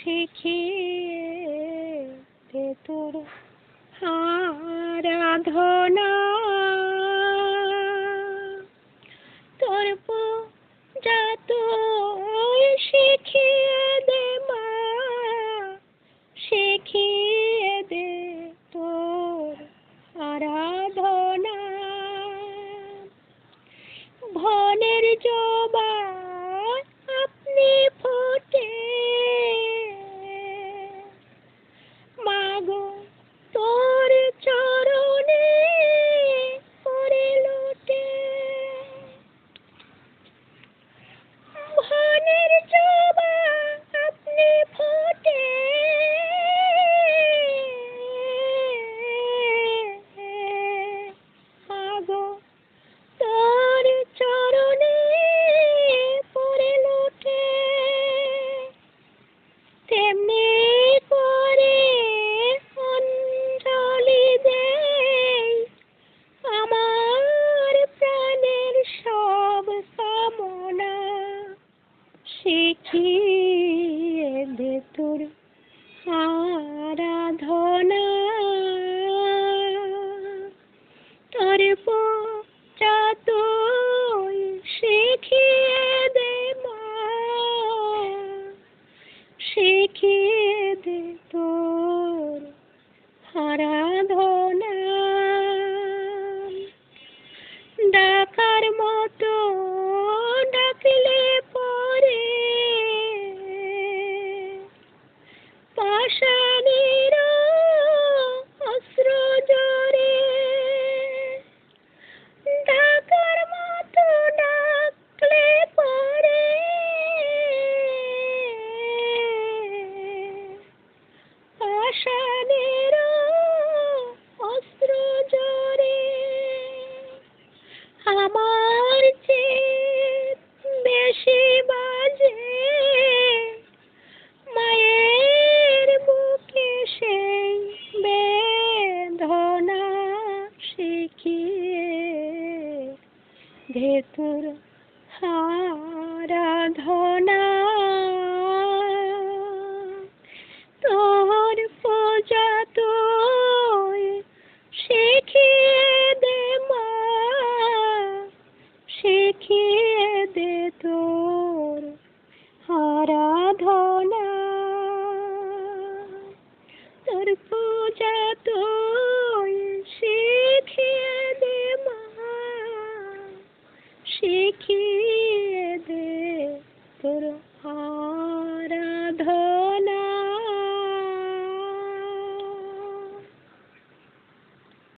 শিখিয়ে তোর আরাধনা। তোর পূজা শিখিয়ে দে মা শিখিয়ে দে তোর আরাধনা। ভনের জবা আরাধনা আমার চেয়ে বেশি বাজে। মায়ের বুকে সেই বেদনা শিখিয়ে ভেতর আরাধনা। 啊